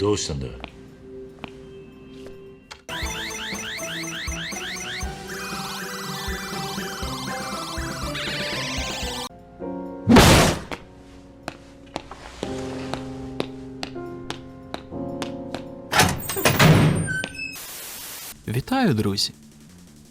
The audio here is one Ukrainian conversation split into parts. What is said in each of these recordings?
どうしたんだ Вітаю, друзі!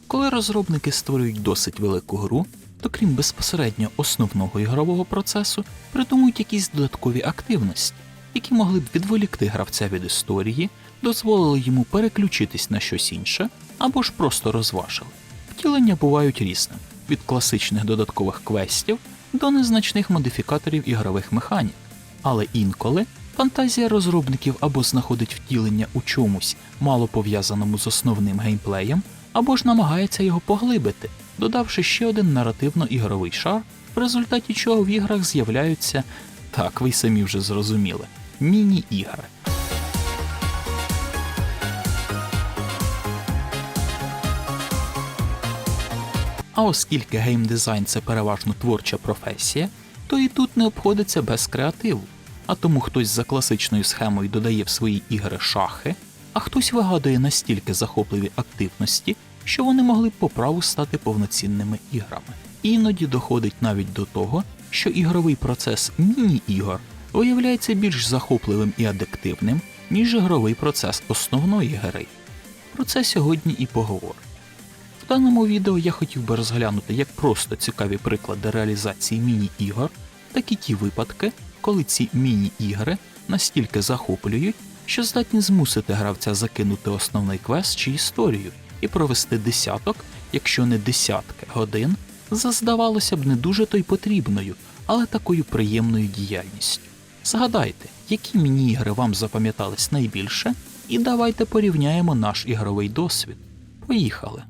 Коли розробники створюють досить велику гру, то крім безпосередньо основного ігрового процесу, придумують якісь додаткові активності, які могли б відволікти гравця від історії, дозволили йому переключитись на щось інше або ж просто розважили. Втілення бувають різними від класичних додаткових квестів до незначних модифікаторів ігрових механік. Але інколи фантазія розробників або знаходить втілення у чомусь мало пов'язаному з основним геймплеєм, або ж намагається його поглибити, додавши ще один наративно-ігровий шар, в результаті чого в іграх з'являються, так ви й самі вже зрозуміли, міні-ігри. А оскільки геймдизайн це переважно творча професія, то і тут не обходиться без креативу. А тому хтось за класичною схемою додає в свої ігри шахи, а хтось вигадує настільки захопливі активності, що вони могли б по праву стати повноцінними іграми. Іноді доходить навіть до того, що ігровий процес міні-ігор виявляється більш захопливим і адиктивним, ніж ігровий процес основної гри. Про це сьогодні і поговоримо. В даному відео я хотів би розглянути як просто цікаві приклади реалізації міні-ігор, так і ті випадки, коли ці міні-ігри настільки захоплюють, що здатні змусити гравця закинути основний квест чи історію і провести десяток, якщо не десятки годин, за здавалося б не дуже то й потрібною, але такою приємною діяльністю. Згадайте, які міні-ігри вам запам'ятались найбільше, і давайте порівняємо наш ігровий досвід. Поїхали!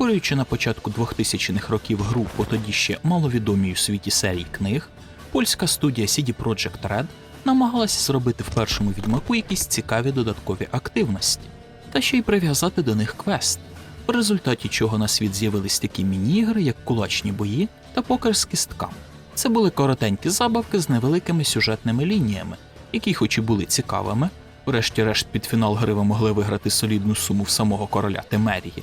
Створюючи на початку 2000-х років гру по тоді ще маловідомій у світі серії книг, польська студія CD Projekt Red намагалася зробити в першому відьмаку якісь цікаві додаткові активності, та ще й прив'язати до них квест, в результаті чого на світ з'явились такі міні-ігри, як кулачні бої та покер з кістками. Це були коротенькі забавки з невеликими сюжетними лініями, які, хоч і були цікавими, врешті-решт під фінал гри ви могли виграти солідну суму в самого короля Темерії,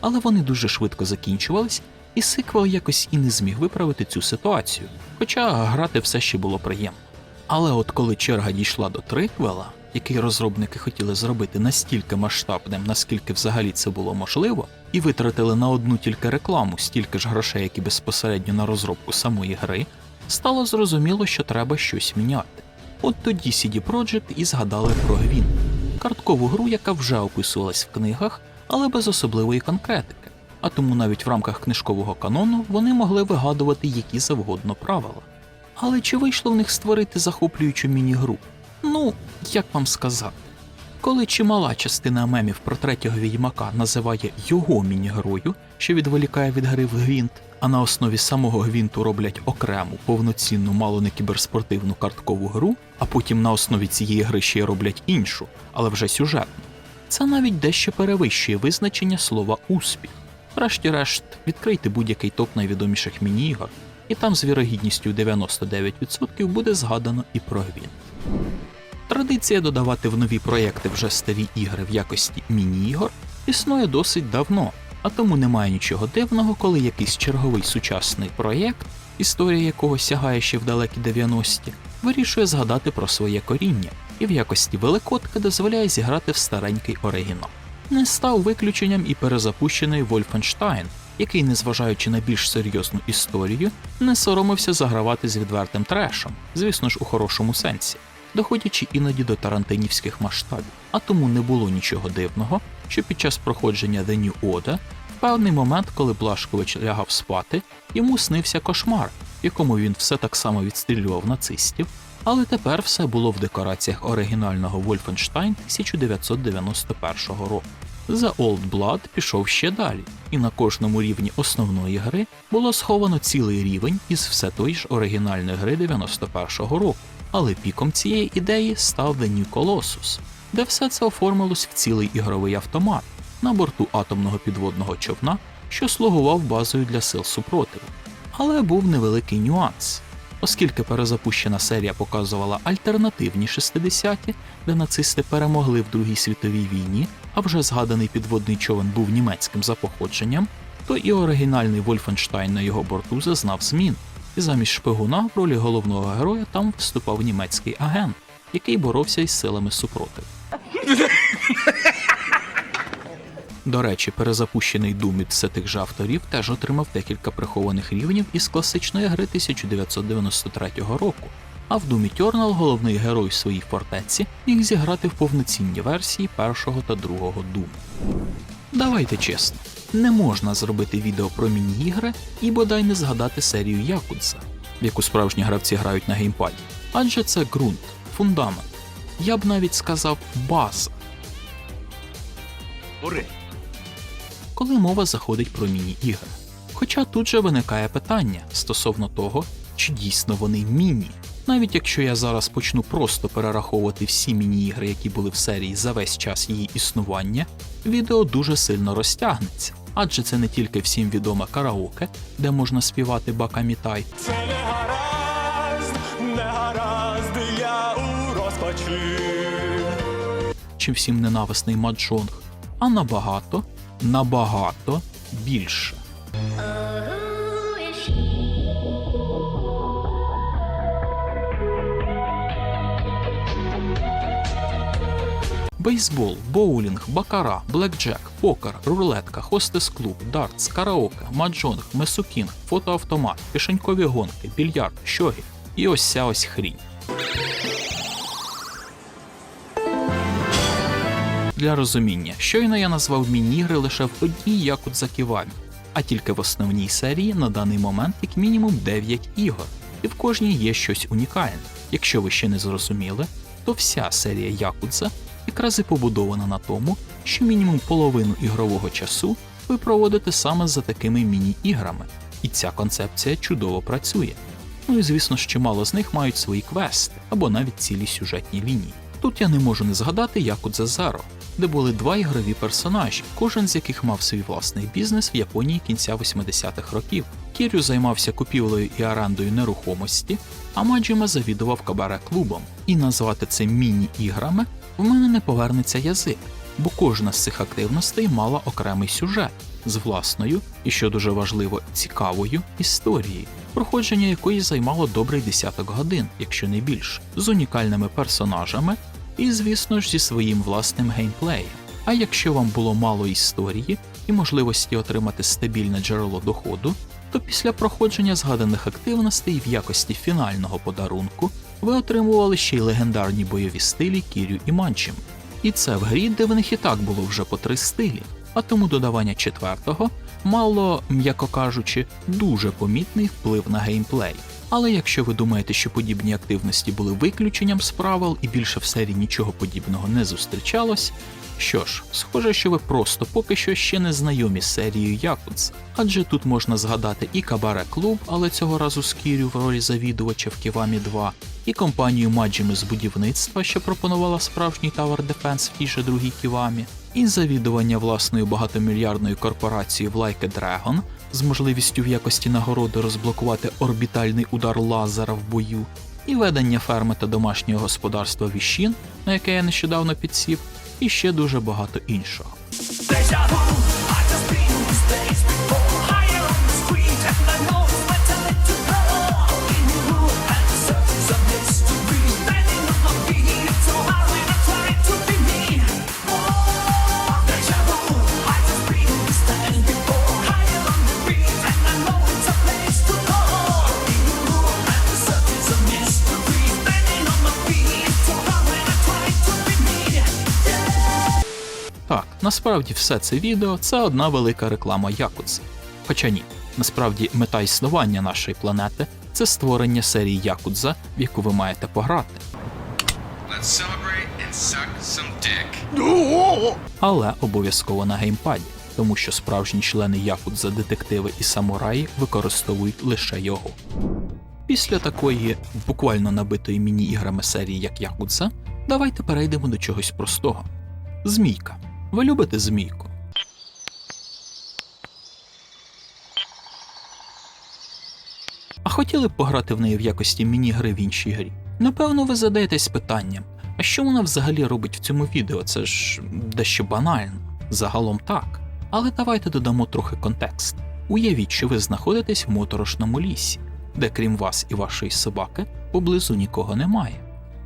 але вони дуже швидко закінчувались, і сиквел якось і не зміг виправити цю ситуацію, хоча грати все ще було приємно. Але от коли черга дійшла до триквела, який розробники хотіли зробити настільки масштабним, наскільки взагалі це було можливо, і витратили на одну тільки рекламу стільки ж грошей, як і безпосередньо на розробку самої гри, стало зрозуміло, що треба щось міняти. От тоді CD Projekt і згадали про Гвін, карткову гру, яка вже описувалась в книгах, але без особливої конкретики. А тому навіть в рамках книжкового канону вони могли вигадувати які завгодно правила. Але чи вийшло в них створити захоплюючу міні-гру? Ну, як вам сказати? Коли чимала частина мемів про третього відьмака називає його міні-грою, що відволікає від гри в гвінт, а на основі самого гвінту роблять окрему повноцінну, мало не кіберспортивну карткову гру, а потім на основі цієї гри ще й роблять іншу, але вже сюжетну, це навіть дещо перевищує визначення слова успіх. Врешті-решт, відкрийте будь-який топ найвідоміших міні-ігор, і там з вірогідністю 99% буде згадано і про Гвінт. Традиція додавати в нові проєкти вже старі ігри в якості міні-ігор існує досить давно, а тому немає нічого дивного, коли якийсь черговий сучасний проєкт, історія якого сягає ще в далекі 90-ті, вирішує згадати про своє коріння і в якості великодки дозволяє зіграти в старенький оригінал. Не став виключенням і перезапущений Wolfenstein, який, незважаючи на більш серйозну історію, не соромився загравати з відвертим трешем, звісно ж у хорошому сенсі, доходячи іноді до тарантинівських масштабів. А тому не було нічого дивного, що під час проходження The New Order, в певний момент, коли Блашкович лягав спати, йому снився кошмар, в якому він все так само відстрілював нацистів, але тепер все було в декораціях оригінального Wolfenstein 1991 року. The Old Blood пішов ще далі, і на кожному рівні основної гри було сховано цілий рівень із все тої ж оригінальної гри 91-го року. Але піком цієї ідеї став The New Colossus, де все це оформилось в цілий ігровий автомат на борту атомного підводного човна, що слугував базою для сил супротиву. Але був невеликий нюанс. Оскільки перезапущена серія показувала альтернативні 60-ті, де нацисти перемогли в Другій світовій війні, а вже згаданий підводний човен був німецьким за походженням, то і оригінальний Вольфенштайн на його борту зазнав змін, і замість шпигуна в ролі головного героя там виступав німецький агент, який боровся із силами супротиву. До речі, перезапущений Doom від тих же авторів теж отримав декілька прихованих рівнів із класичної гри 1993 року. А в Doom Eternal головний герой своїй фортеці міг зіграти в повноцінні версії першого та другого Doom. Давайте чесно, не можна зробити відео про міні-ігри і бодай не згадати серію Якудза, в яку справжні гравці грають на геймпаді. Адже це ґрунт, фундамент. Я б навіть сказав база. Коли мова заходить про міні-ігри. Хоча тут же виникає питання стосовно того, чи дійсно вони міні. Навіть якщо я зараз почну просто перераховувати всі міні-ігри, які були в серії за весь час її існування, відео дуже сильно розтягнеться, адже це не тільки всім відоме караоке, де можна співати Бакамітай, Це не гаразд, не гаразд, я у розпачі. чи всім ненависний маджонг, а набагато, набагато більше. Бейсбол, боулінг, бакара, блекджек, покер, рулетка, хостес-клуб, дартс, караоке, маджонг, месукінг, фотоавтомат, кишенькові гонки, більярд, щогі і ось ця ось хрінь. Для розуміння, щойно я назвав міні-ігри лише в одній Якудза Ківамі, а тільки в основній серії на даний момент як мінімум 9 ігор, і в кожній є щось унікальне. Якщо ви ще не зрозуміли, то вся серія Якудза якраз і побудована на тому, що мінімум половину ігрового часу ви проводите саме за такими міні-іграми, і ця концепція чудово працює. Ну і звісно ж, чимало з них мають свої квести або навіть цілі сюжетні лінії. Тут я не можу не згадати Якудза Zero, де були два ігрові персонажі, кожен з яких мав свій власний бізнес в Японії кінця 80-х років. Кірю займався купівлею і орендою нерухомості, а Маджіма завідував кабаре-клубом. І назвати це міні-іграми в мене не повернеться язик, бо кожна з цих активностей мала окремий сюжет з власною і, що дуже важливо, цікавою історією, проходження якої займало добрий десяток годин, якщо не більше, з унікальними персонажами і, звісно ж, зі своїм власним геймплеєм. А якщо вам було мало історії і можливості отримати стабільне джерело доходу, то після проходження згаданих активностей в якості фінального подарунку ви отримували ще й легендарні бойові стилі Кірю і Манчим. І це в грі, де в них і так було вже по три стилі, а тому додавання четвертого мало, м'яко кажучи, дуже помітний вплив на геймплей. Але якщо ви думаєте, що подібні активності були виключенням з правил і більше в серії нічого подібного не зустрічалось, що ж, схоже, що ви просто поки що ще не знайомі з серією Якудз, адже тут можна згадати і Кабаре Клуб, але цього разу з Кірю в ролі завідувача в Ківамі 2, і компанію Маджіми з будівництва, що пропонувала справжній Tower Defense в тій же другій Ківамі, і завідування власною багатомільярдною корпорацією в Like a Dragon з можливістю в якості нагороди розблокувати орбітальний удар лазера в бою, і ведення ферми та домашнього господарства Віщін, на яке я нещодавно підсів, і ще дуже багато іншого. Насправді все це відео це одна велика реклама Якудзи. Хоча ні, насправді мета існування нашої планети це створення серії Якудза, в яку ви маєте пограти. Let's and suck some dick. але обов'язково на геймпаді, тому що справжні члени Якудза, детективи і самураї використовують лише його. Після такої буквально набитої міні-іграми серії як Якудза, Давайте перейдемо до чогось простого. Змійка. Ви любите змійку? А хотіли б пограти в неї в якості міні-гри в іншій грі? Напевно, ви задаєтесь питанням, а що вона взагалі робить в цьому відео? Це ж дещо банально. Загалом так. Але давайте додамо трохи контекст. Уявіть, що ви знаходитесь в моторошному лісі, де крім вас і вашої собаки поблизу нікого немає.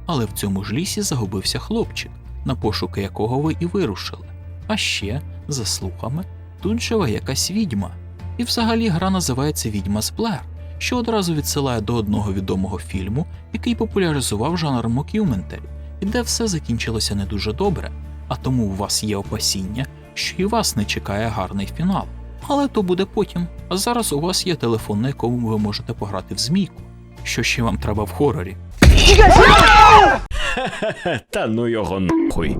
Але в цьому ж лісі загубився хлопчик, на пошуки якого ви і вирушили. А ще, за слухами, тут живе якась відьма. І взагалі гра називається Відьма з Блер, що одразу відсилає до одного відомого фільму, який популяризував жанр мокюментарі, і де все закінчилося не дуже добре, а тому у вас є опасіння, що і вас не чекає гарний фінал. Але то буде потім. А зараз у вас є телефон, на якому ви можете пограти в змійку. Що ще вам треба в хорорі? Та ну його нахуй.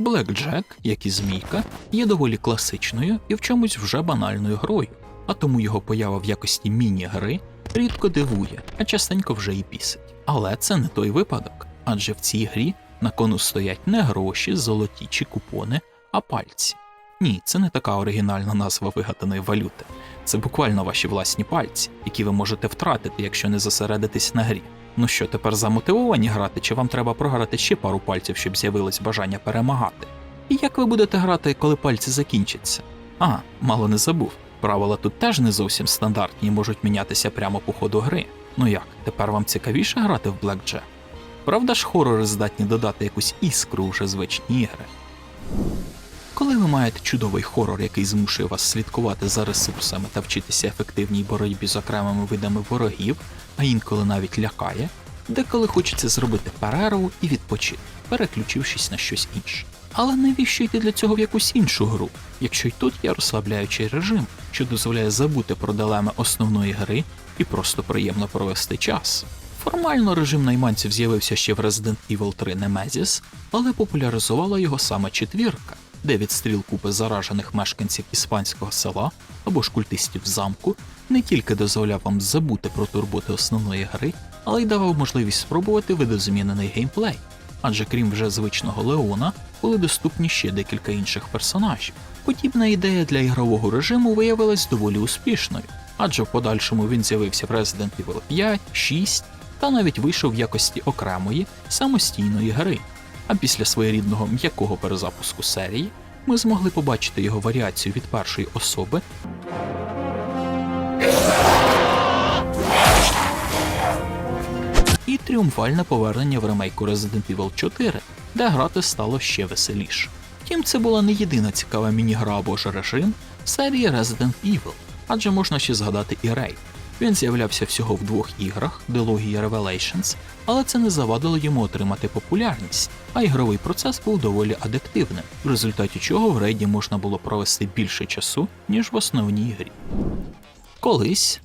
Blackjack, як і змійка, є доволі класичною і в чомусь вже банальною грою, а тому його поява в якості міні-гри рідко дивує, а частенько вже і бісить. Але це не той випадок, адже в цій грі на кону стоять не гроші, золоті чи купони, а пальці. Ні, це не така оригінальна назва вигаданої валюти. Це буквально ваші власні пальці, які ви можете втратити, якщо не зосередитись на грі. Ну що, тепер замотивовані грати, чи вам треба програти ще пару пальців, щоб з'явилось бажання перемагати? І як ви будете грати, коли пальці закінчаться? А, мало не забув. Правила тут теж не зовсім стандартні і можуть мінятися прямо по ходу гри. Ну як, тепер вам цікавіше грати в Blackjack? Правда ж, хорори здатні додати якусь іскру у вже звичні ігри. Коли ви маєте чудовий хорор, який змушує вас слідкувати за ресурсами та вчитися ефективній боротьбі з окремими видами ворогів, а інколи навіть лякає, деколи хочеться зробити перерву і відпочити, переключившись на щось інше. Але навіщо йти для цього в якусь іншу гру, якщо й тут є розслабляючий режим, що дозволяє забути про дилеми основної гри і просто приємно провести час. Формально режим найманців з'явився ще в Resident Evil 3 Nemesis, але популяризувала його саме четвірка, де відстріл купи заражених мешканців іспанського села або ж культистів замку не тільки дозволяв вам забути про турботи основної гри, але й давав можливість спробувати видозмінений геймплей. Адже крім вже звичного Леона, були доступні ще декілька інших персонажів. Подібна ідея для ігрового режиму виявилась доволі успішною, адже в подальшому він з'явився в Resident Evil 5, 6 та навіть вийшов в якості окремої самостійної гри. А після своєрідного м'якого перезапуску серії ми змогли побачити його варіацію від першої особи і тріумфальне повернення в ремейку Resident Evil 4, де грати стало ще веселіше. Втім, це була не єдина цікава міні-гра або ж режим серії Resident Evil, адже можна ще згадати і Рейд. Він з'являвся всього в двох іграх Delogia Revelations, але це не завадило йому отримати популярність, а ігровий процес був доволі адиктивним, в результаті чого в рейді можна було провести більше часу, ніж в основній грі. Колись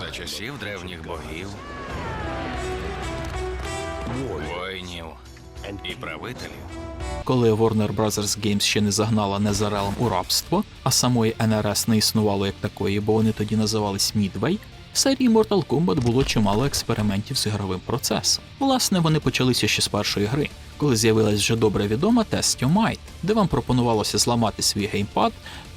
За часів древніх богів, воїнів і правителів. Коли Warner Bros. Games ще не загнала Незарелом у рабство, а самої НРС не існувало як такої, бо вони тоді називались Midway, в серії Mortal Kombat було чимало експериментів з ігровим процесом. Власне, вони почалися ще з першої гри, коли з'явилась вже добре відома Test Your Might, де вам пропонувалося зламати свій геймпад,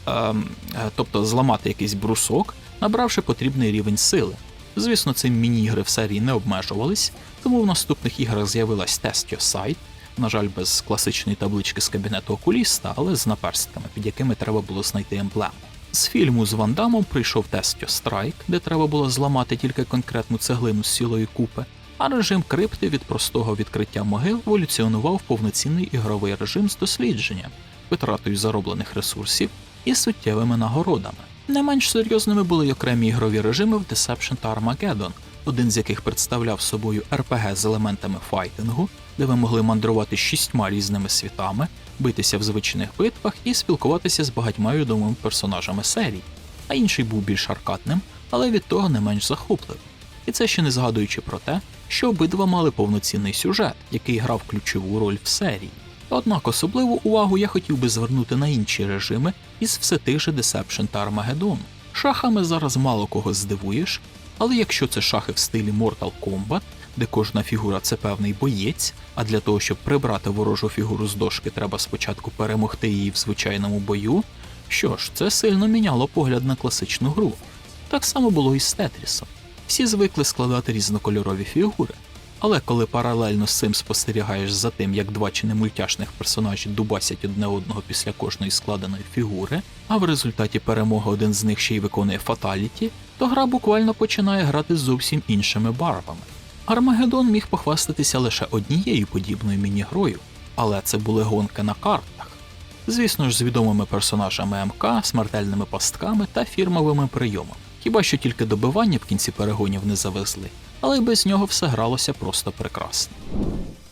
ем, е, тобто зламати якийсь брусок, набравши потрібний рівень сили. Звісно, цим міні-ігри в серії не обмежувались, тому в наступних іграх з'явилась Test Your Sight, на жаль, без класичної таблички з кабінету окуліста, але з наперстками, під якими треба було знайти емблему. З фільму з Ван Дамом прийшов тест Страйк, де треба було зламати тільки конкретну цеглину з цілої купи, а режим крипти від простого відкриття могил еволюціонував повноцінний ігровий режим з дослідженням, витратою зароблених ресурсів і суттєвими нагородами. Не менш серйозними були й окремі ігрові режими в Deception та Armageddon, один з яких представляв собою РПГ з елементами файтингу, де ви могли мандрувати шістьма різними світами, битися в звичних битвах і спілкуватися з багатьма відомими персонажами серії, а інший був більш аркадним, але від того не менш захопливим. І це ще не згадуючи про те, що обидва мали повноцінний сюжет, який грав ключову роль в серії. Однак особливу увагу я хотів би звернути на інші режими із все тих же Deception та Armageddon. Шахами зараз мало кого здивуєш, але якщо це шахи в стилі Mortal Kombat, де кожна фігура це певний боєць, а для того, щоб прибрати ворожу фігуру з дошки, треба спочатку перемогти її в звичайному бою. Що ж, це сильно міняло погляд на класичну гру. Так само було і з Тетрісом. Всі звикли складати різнокольорові фігури, але коли паралельно з цим спостерігаєш за тим, як два чи не мультяшних персонажі дубасять одне одного після кожної складеної фігури, а в результаті перемоги один з них ще й виконує фаталіті, то гра буквально починає грати з зовсім іншими барвами. Армагеддон міг похвастатися лише однією подібною міні-грою, але це були гонки на картах. Звісно ж, з відомими персонажами МК, смертельними пастками та фірмовими прийомами. Хіба що тільки добивання в кінці перегонів не завезли, але й без нього все гралося просто прекрасно.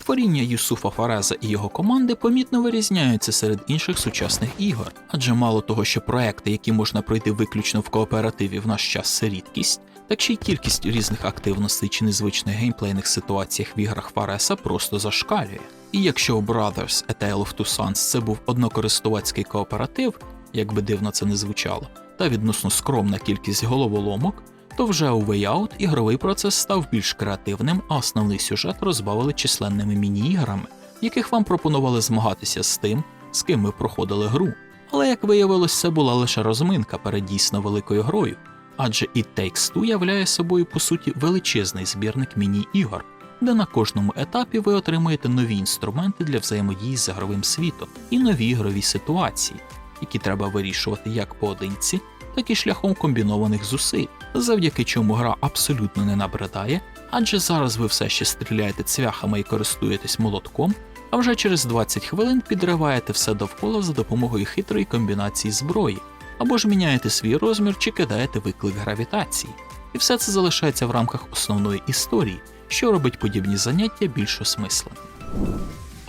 Творіння Юсуфа Фареза і його команди помітно вирізняються серед інших сучасних ігор, адже мало того, що проекти, які можна пройти виключно в кооперативі в наш час, це рідкість, так ще й кількість різних активностей чи незвичних геймплейних ситуаціях в іграх Фареса просто зашкалює. І якщо у Brothers A Tale of Two Sons це був однокористувацький кооператив, як би дивно це не звучало, та відносно скромна кількість головоломок, то вже у Way Out ігровий процес став більш креативним, а основний сюжет розбавили численними міні-іграми, в яких вам пропонували змагатися з тим, з ким ми проходили гру. Але як виявилось, це була лише розминка перед дійсно великою грою, адже It Takes Two являє собою по суті величезний збірник міні-ігор, де на кожному етапі ви отримуєте нові інструменти для взаємодії з ігровим світом і нові ігрові ситуації, які треба вирішувати як поодинці, так і шляхом комбінованих зусиль, завдяки чому гра абсолютно не набридає, адже зараз ви все ще стріляєте цвяхами і користуєтесь молотком, а вже через 20 хвилин підриваєте все довкола за допомогою хитрої комбінації зброї, або ж міняєте свій розмір чи кидаєте виклик гравітації. І все це залишається в рамках основної історії, що робить подібні заняття більш осмисленими.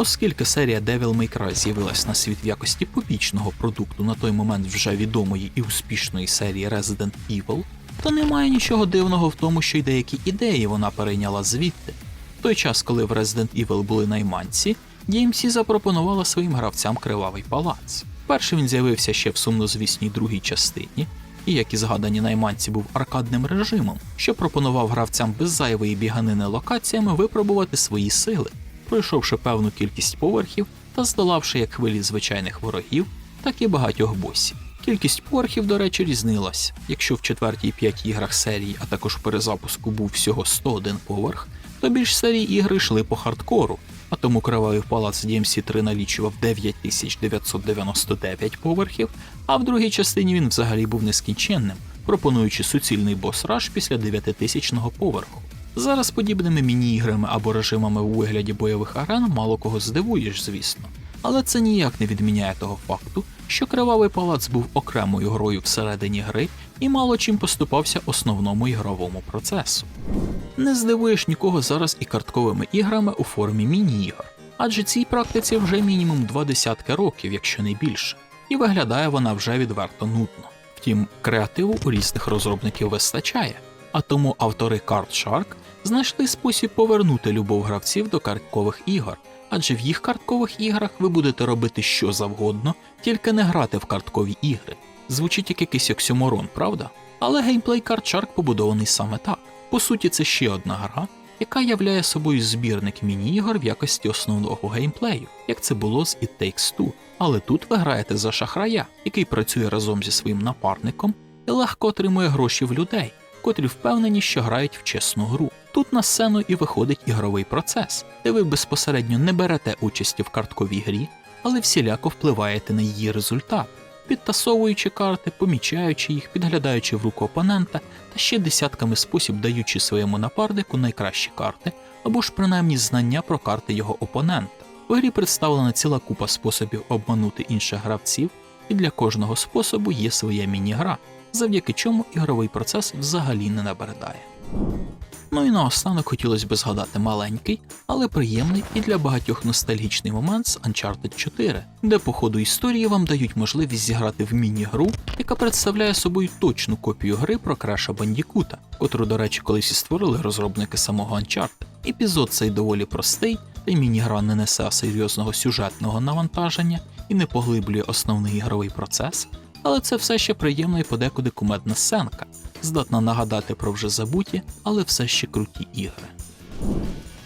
Оскільки серія Devil May Cry з'явилась на світ в якості побічного продукту на той момент вже відомої і успішної серії Resident Evil, то немає нічого дивного в тому, що й деякі ідеї вона перейняла звідти. В той час, коли в Resident Evil були найманці, DMC запропонувала своїм гравцям кривавий палац. Перший він з'явився ще в сумнозвісній другій частині, і, як і згадані найманці, був аркадним режимом, що пропонував гравцям без зайвої біганини локаціями випробувати свої сили, пройшовши певну кількість поверхів та здолавши як хвилі звичайних ворогів, так і багатьох босів. Кількість поверхів, до речі, різнилась. Якщо в четвертій і п'ятій іграх серії, а також перезапуску був всього 101 поверх, то більш старі ігри йшли по хардкору, а тому кривавий палац DMC 3 налічував 9999 поверхів, а в другій частині він взагалі був нескінченним, пропонуючи суцільний бос-раш після 9000-го поверху. Зараз подібними міні-іграми або режимами у вигляді бойових арен мало кого здивуєш, звісно. Але це ніяк не відміняє того факту, що Кривавий палац був окремою грою всередині гри і мало чим поступався основному ігровому процесу. Не здивуєш нікого зараз і картковими іграми у формі міні-ігор, адже цій практиці вже мінімум два десятки років, якщо не більше, і виглядає вона вже відверто нудно. Втім, креативу у різних розробників вистачає, а тому автори Card Shark знайшли спосіб повернути любов гравців до карткових ігор, адже в їх карткових іграх ви будете робити що завгодно, тільки не грати в карткові ігри. Звучить як якийсь оксюморон, правда? Але геймплей Shark побудований саме так. По суті, це ще одна гра, яка являє собою збірник міні-ігор в якості основного геймплею, як це було з It Takes Two. Але тут ви граєте за шахрая, який працює разом зі своїм напарником і легко отримує гроші в людей, котрі впевнені, що грають в чесну гру. Тут на сцену і виходить ігровий процес, де ви безпосередньо не берете участі в картковій грі, але всіляко впливаєте на її результат, підтасовуючи карти, помічаючи їх, підглядаючи в руку опонента та ще десятками спосіб даючи своєму напарнику найкращі карти або ж принаймні знання про карти його опонента. У грі представлена ціла купа способів обманути інших гравців, і для кожного способу є своя міні-гра, завдяки чому ігровий процес взагалі не набридає. Ну і наостанок хотілося б згадати маленький, але приємний і для багатьох ностальгічний момент з Uncharted 4, де по ходу історії вам дають можливість зіграти в міні-гру, яка представляє собою точну копію гри про Краша Бандікута, котру, до речі, колись і створили розробники самого Uncharted. Епізод цей доволі простий, та міні-гра не несе серйозного сюжетного навантаження і не поглиблює основний ігровий процес, але це все ще приємна і подекуди кумедна сценка, здатна нагадати про вже забуті, але все ще круті ігри.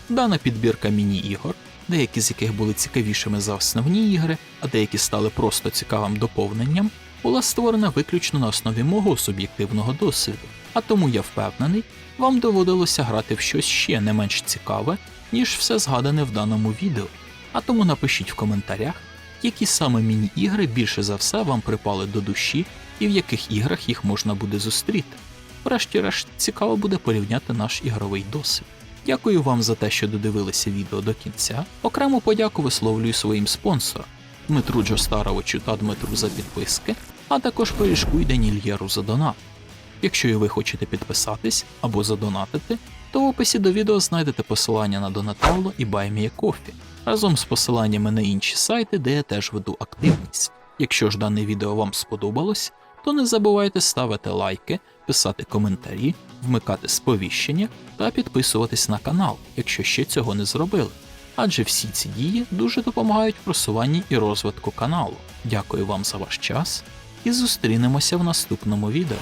Дана підбірка міні-ігор, деякі з яких були цікавішими за основні ігри, а деякі стали просто цікавим доповненням, була створена виключно на основі мого суб'єктивного досвіду, а тому я впевнений, вам доводилося грати в щось ще не менш цікаве, ніж все згадане в даному відео. А тому напишіть в коментарях, які саме міні-ігри більше за все вам припали до душі і в яких іграх їх можна буде зустріти. Врешті-решт, цікаво буде порівняти наш ігровий досвід. Дякую вам за те, що додивилися відео до кінця. Окрему подяку висловлюю своїм спонсорам Дмитру Джостаровичу та Дмитру за підписки, а також Пиріжку і Данільєру за донат. Якщо і ви хочете підписатись або задонатити, то в описі до відео знайдете посилання на Донателло і BuyMeACoffee, разом з посиланнями на інші сайти, де я теж веду активність. Якщо ж дане відео вам сподобалось, то не забувайте ставити лайки, писати коментарі, вмикати сповіщення та підписуватись на канал, якщо ще цього не зробили. Адже всі ці дії дуже допомагають просуванні і розвитку каналу. Дякую вам за ваш час і зустрінемося в наступному відео.